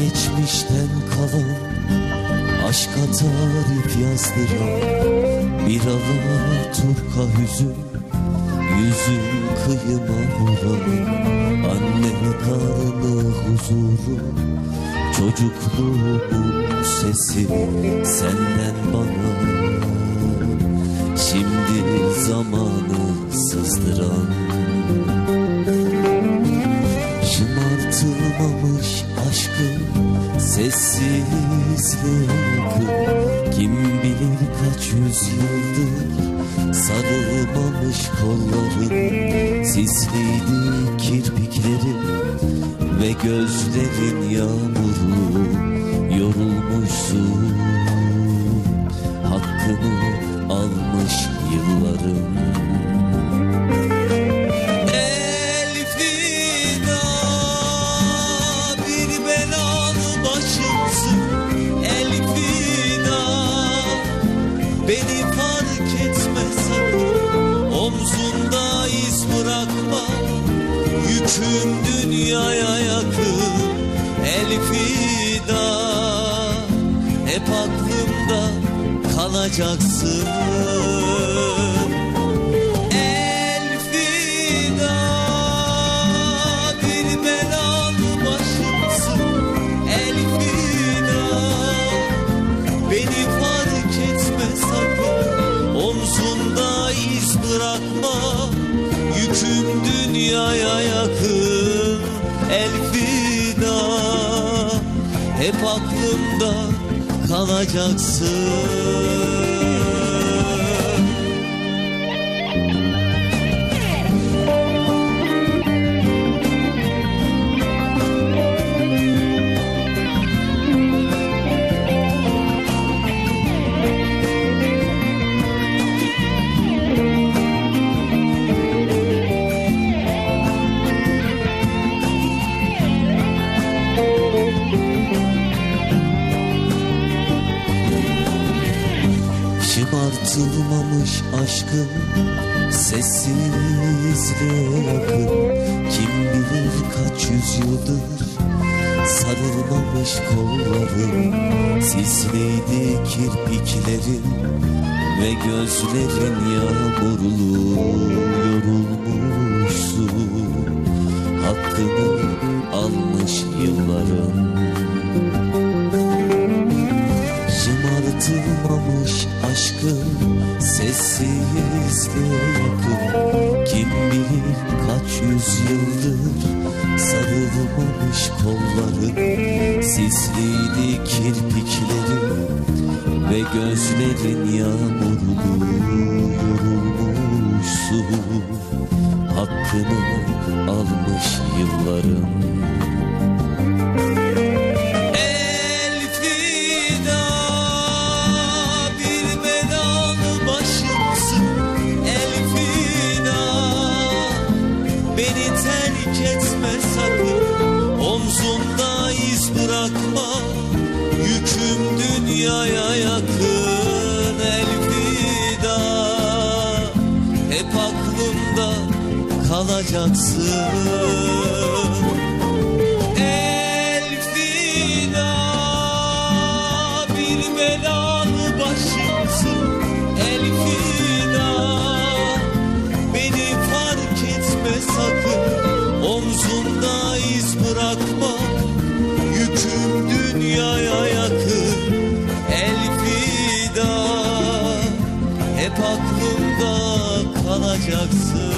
Geçmişten kalan aşka tarif yazdıran Bir alıma turka hüzün Yüzüm kıyıma vuran. Anne karnı huzuru Çocukluğumun sesi senden bana. Şimdi zamanı sızdıran sessizliğe yakın Kim bilir kaç yüzyıldır sarılmamış kolların Sisliydi kirpiklerin ve gözlerin yağmurlu Yorulmuşsun. Hakkını almış yılların yüküm dünyaya yakın Elfida hep aklımda kalacaksın. Bırakma Yüküm dünyaya yakın Elfida Hep aklımda kalacaksın Şımartılmamış aşkın sessizliğe yakın? Kim bilir kaç yüzyıldır sarılmamış kolların? Sisliydi kirpiklerin ve gözlerin yağmurlu Yorulmuşsun. Hakkını almış yılların. Şımartılmamış aşkın sessizliğe yakın Kim bilir kaç yüzyıldır sarılmamış kolların Sisliydi kirpiklerin ve gözlerin yağmurlu Yorulmuşsun hakkını almış yılların kalacaksın Elfida bir belalı başımsın Elfida beni fark etme sakın. Omzumda iz bırakma yüküm dünyaya yakın. Elfida hep aklımda kalacaksın